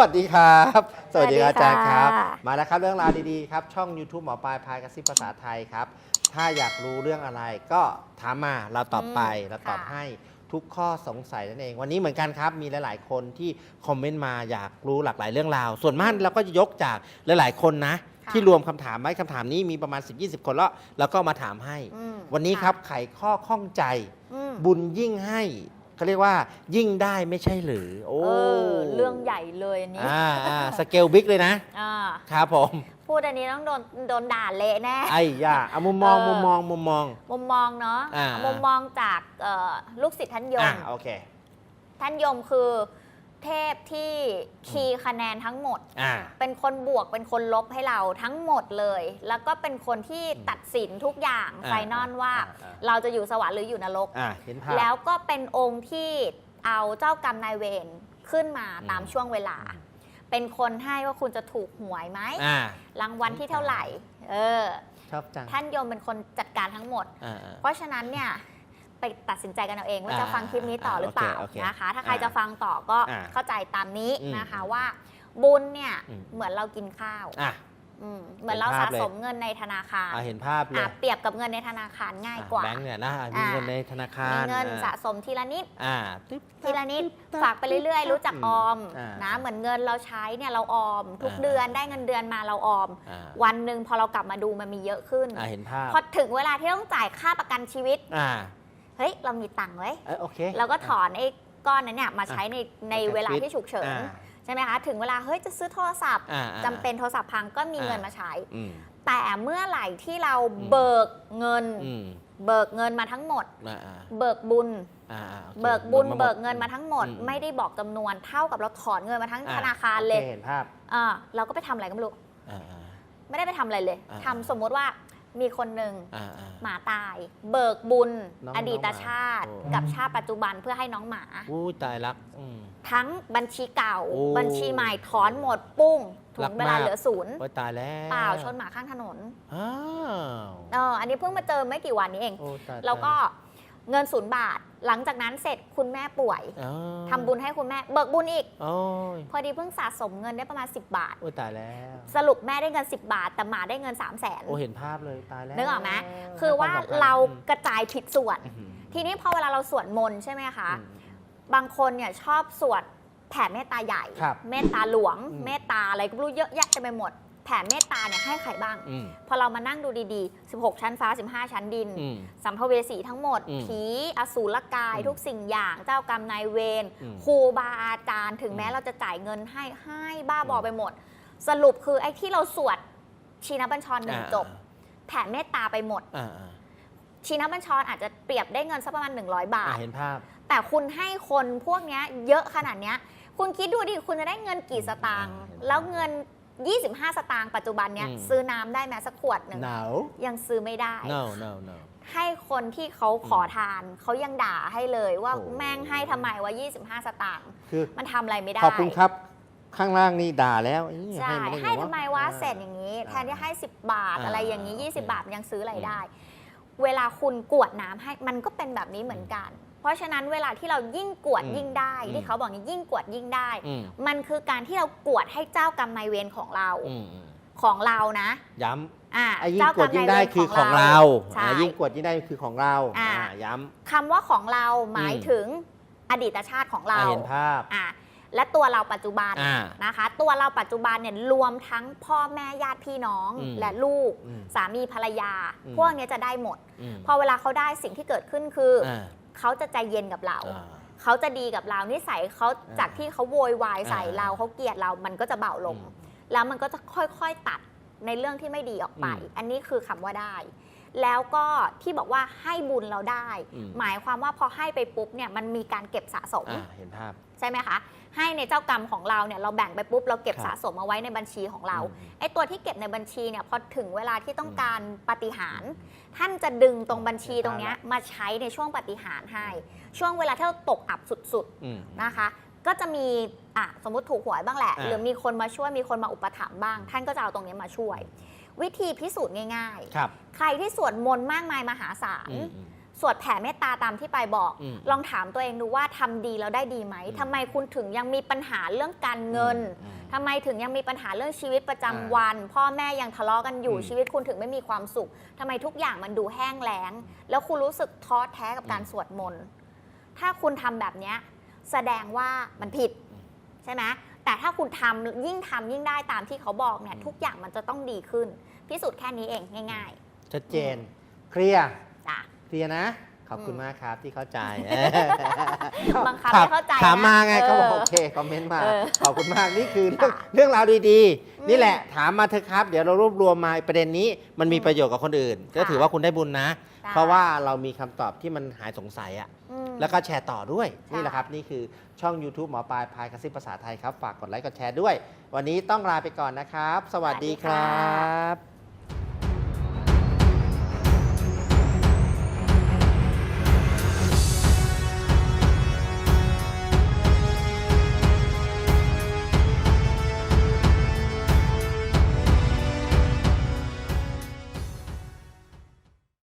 วัสดีครับ สวัสดีครับสวัสดีอาจารย์ครับค่ะมาแล้วครับเรื่องราวดีๆครับช่อง YouTube หมอปลายพายกระซิบภาษาไทยครับ ถ้าอยากรู้เรื่องอะไรก็ถามมาเราตอบไปอืมเราตอบค่ะให้ทุกข้อสงสัยนั่นเอง วันนี้เหมือนกันครับ มีหลาย ๆ คนที่คอมเมนต์มาอยากรู้หลากหลายเรื่องราว ส่วนมากเราก็จะยกจากหลาย ๆ คนนะค่ะที่รวมคำถามไว้คำถามนี้มีประมาณ 10-20 คนแล้วแล้วก็มาถามให้อืมวันนี้ครับไขข้อข้องใจอืมบุญยิ่งให้ เขาเรียกว่ายิ่งได้ไม่ใช่หรือโอ้เออเรื่องใหญ่เลยอันนี้อ่าอ่าสเกลบิ๊กเลยนะ อ่าครับผมพูดอันนี้ต้องโดนโดนด่าเละแน่ ไอ้ย่าเอามุมมองเออ มุมมองมุมมอง มุมมองเนาะอ่า มุมมองจากเอ่อลูกศิษย์ท่านยอะม โอเค ท่านยมคือ เทพที่คีย์คะแนนทั้งหมด อ่า เป็นคนบวกเป็นคนลบให้เราทั้งหมดเลย แล้วก็เป็นคนที่ตัดสินทุกอย่างอ่าไฟนอลว่า อ่าอ่า เราจะอยู่สวรรค์หรืออยู่นรก อ่าเห็นภาพ แล้วก็เป็นองค์ที่เอาเจ้ากรรมนายเวรขึ้นมาอืม ตามช่วงเวลา เป็นคนให้ว่าคุณจะถูกหวยไหมอ่ารางวัลที่เท่าไหร่ เออ ชอบจังท่านยมเป็นคนจัดการทั้งหมด อ่าอ่าเพราะฉะนั้นเนี่ย ไปตัดสินใจกันเอาเองว่าอ่าจะฟังคลิปนี้ต่อหรือเปล่าโอเคโอเคนะคะ ถ้าใครอ่าจะฟังต่อก็อ่าเข้าใจตามนี้อืมนะคะว่าบุญเนี่ยอืมเหมือนเรากินข้าวอะอืมเหมือนเราเห็นภาสะพเลยสมเงินในธนาคารอ่าเห็นภาพเลยอะเปรียบกับเงินในธนาคารง่ายอะกว่าแบงค์เนี่ยนะมีอ่าเงินในธนาคารมีเงินอ่าสะสมทีละนิดอ่าติ๊บทีละนิดติ๊บฝากไปเรื่อย ๆ รู้จักออมอ่านะเหมือนเงินเราใช้เนี่ยเราออม ทุกอ่าเดือนได้เงินเดือนมาเราออมอ่าวันหนึ่งพอเรากลับมาดูมันมีเยอะขึ้นอ่าเห็นภาพพอถึงเวลาที่ต้องจ่ายค่าประกันชีวิตอ่าเฮ้ย เรามีตังค์ไว้ยเอยโอเค เราก็ถอนไอ้ก้อนนั้นเนี่ยมาใช้ในในประกันเวลาชีวิตที่ฉุกเฉิน อ่าใช่ไหมคะ ถึงเวลาเฮ้ยจะซื้อโทรศัพท์อ่าอ่าจำเป็นโทรศัพท์พังก็มีอ่าเงินมาใช้ อืม แต่เมื่อไหร่ที่เราอืม เบิกเงิน อืมเบิกเงินมาทั้งหมด อ่าอ่าเบิกบุญ อ่าอ่าโอคเบิกบุญ หมด เบิกเงินมาทั้งหมด อืมไม่ได้บอกจำนวนเท่ากับเราถอนเงินมาทั้งอ่ธนาคารเลยโอเห็นภาพ อ่าเราก็ไปทำอะไรก็ไม่รู้ อ่าอ่า ไม่ได้ไปทำอะไรเลยอ่า ทำสมมุติว่า มีคนหนึ่งอ่าอ่า หมาตาย เบิกบุญ น้องอดีตน้องหมาชาติโอ้ กับชาติปัจจุบันเพื่อให้น้องหมา อู้ตายรักอืม ทั้งบัญชีเก่า โอ้บัญชีใหม่ถอนหมดปุ้งถึรักงเวลามาก เหลือศูนย์โอ้ยตายแล้วเปล่าชนหมาข้างถนนอ้าวเอออันนี้เพิ่งมาเจอไม่กี่วันนี้เอง โอ้ตายแล้วก็ตาย เงินศูนย์บาท หลังจากนั้นเสร็จคุณแม่ป่วยอ๋อทำบุญให้คุณแม่ เบิกบุญอีก โอ้ยพอดีเพิ่งสะสมเงินได้ประมาณ 10 บาท โอ้ยตายแล้ว สรุปแม่ได้เงิน 10 บาท แต่หมาได้เงิน 3 0 0แสน โอ้เห็นภาพเลยตายแล้วนึกออกไหม คือว่าให้ควมสำญเราอืมกระจายผิดส่วน อื้อหือทีนี้พอเวลาเราสวดมนต์ใช่ไหมคะ อืม บางคนเนี่ยชอบสวดแผ่เมตตาใหญ่ ครับเมตตาหลวง อืม เมตตาอะไรก็ไม่รู้เยอะแยะเต็มไปหมด แผ่เมตตาเนี่ยให้ใครบ้าง อืม พอเรามานั่งดูดีๆ 16 ชั้นฟ้า 15 ชั้นดิน อืม สัมภเวสีทั้งหมด อืมผีอสูรกาย อืมทุกสิ่งอย่างเจ้ากรรมนายเวรอืมครูบาอาจารย์ ถึงแม้อืมเราจะจ่ายเงินให้ให้บ้าบออืมไปหมด สรุปคือไอ้ที่เราสวดชีนบัญชรหนึ่งอ่า จบ แผ่เมตตาไปหมด อ่าอ่าชีนบัญชรอาจจะเปรียบได้เงินสักประมาณ 100 บาอ่าท เห็นภาพ แต่คุณให้คนพวกเนี้ยเยอะขนาดเนี้ย คุณคิดดูดิ คุณจะได้เงินกี่สตางค์ อ่าเห็นแล้วเงิน 25 สตางค์ปัจจุบันเนี้ยอืม ซื้อน้ำได้แม้สักขวดหนึ่งหนาวยังซื้อไม่ได้ no no no ให้คนที่เขาขอทาน เขายังด่าให้เลยว่าโอ้ แม่งให้ทำไมว่า 25 สตางค์คือมันทำอะไรไม่ได้ขอบคุณครับ ข้างล่างนี่ด่าแล้วอี๋ใช่ด้งให้ทำไมว่าอ่เสร็จอย่างนี้อ่าแทนที่ให้ 10 บาทอ่าอะไรอย่างนี้โอเค20บาทมันยังซื้ออะไรอืมได้ เวลาคุณกวดน้ำให้มันก็เป็นแบบนี้เหมือนกัน เพราะฉะนั้นเวลาที่เรายิ่งกวดอืมยิ่งได้อืมที่เขาบอกนี่ยิ่งกวดยิ่งได้อืมมันคือการที่เรากวดให้เจ้ากรรมนายเวรของเราอืมอืมของเรานะ ย้อ่าำไอ้ยิ่งเจ้ากกรดรมยิ่นางยได้เวรคือขขอองงเราเราใช่อ่ายิ่งกดยิ่งได้คือของเราอ่าอ่าย้คำว่าของเราหมายอืมถึงอดีตชาติของำเราอ่าเห็นภาพอ่าและตัวเราปัจจุบันอ่านะคะ ตัวเราปัจจุบันเนี่ยรวมทั้งพ่อแม่ญาติพี่น้องอืมและลูกอืมสามีภรรยาอืมพวกเนี้ยจะได้หมดอืมพอเวลาเขาได้สิ่งที่เกิดขึ้นคืออ่า เขาจะใจเย็นกับเราอ่าเขาจะดีกับเรานิสัยเขาอ่าจากที่เขาโวยวายใส่อ่าเราเขาเกลียดเรามันก็จะเบาลงอืมแล้วมันก็จะค่อยๆตัดในเรื่องที่ไม่ดีออกไปอืมอันนี้คือคำว่าได้ แล้วก็ที่บอกว่าให้บุญเราได้ อืม หมายความว่าพอให้ไปปุ๊บเนี่ยมันมีการเก็บสะสม อ่าเห็นภาพ ใช่ไหมคะ ให้ในเจ้ากรรมของเราเนี่ยเราแบ่งไปปุ๊บเราเก็บครับ สะสมเอาไว้ในบัญชีของเรา อืม ไอ้ตัวที่เก็บในบัญชีเนี่ยพอถึงเวลาที่ต้องอืมการปาฏิหารย์ท่านจะดึงตรงบัญชีเห็นภาพตรงเนี้ยมาใช้ในช่วงปาฏิหารย์ให้ ช่วงเวลาที่เราตกอับสุดอืม ๆนะคะ ก็จะมีอะสมมติถูกหวยบ้างแหละ อ่า หรือมีคนมาช่วยมีคนมาอุปถัมภ์บ้าง ท่านก็จะเอาตรงนี้มาช่วย วิธีพิสูจน์ง่ายครับ ๆ ใครที่สวดมนต์มากมายมหาศาล อืมอืม สวดแผ่เมตตาตามที่ปายบอก อืมลองถามตัวเองดูว่าทำดีแล้วได้ดีไหมอืม ทำไมคุณถึงยังมีปัญหาเรื่องการเงินอืม ทำไมถึงยังมีปัญหาเรื่องชีวิตประจำวัน พ่อแม่ยังทะเลาะกันอยู่อืมชีวิตคุณถึงไม่มีความสุขทำไมทุกอย่างมันดูแห้งแล้ง แล้วคุณรู้สึกท้อแท้กับการอืมสวดมนต์ถ้าคุณทำแบบเนี้ยแสดงว่ามันผิดใช่ไหม แต่ถ้าคุณทำยิ่งทำยิ่งได้ตามที่เขาบอกเนี่ยอืมทุกอย่างมันจะต้องดีขึ้น พิสูจน์แค่นี้เองง่ายชัดเจน เคลียร์ๆจ้ะเคลียร์นะ ขอบคุณอืมมากครับที่เข้าใจบังคับให้เข้าใจถามมาไงนะเขาบอกเออโอเคคอมเมนต์มาเออขอบคุณมากนี่คือเรื่องค่ะเรื่องราวดีอืมๆนี่แหละถามมาเถอะครับ เดี๋ยวเรารวบรวมมาประเด็นนี้มันมีอืมประโยชน์กับคนอื่น ก็ค่ะถือว่าคุณได้บุญนะใช่ เพราะว่าเรามีคำตอบที่มันหายสงสัยอะอืม แล้วก็แชร์ต่อด้วยใช่ นี่แหละครับ นี่คือช่อง YouTube หมอปลายพายกระซิบภาษาไทยครับ ฝากกดไลค์กดแชร์ด้วย วันนี้ต้องลาไปก่อนนะครับ สวัสดีครับ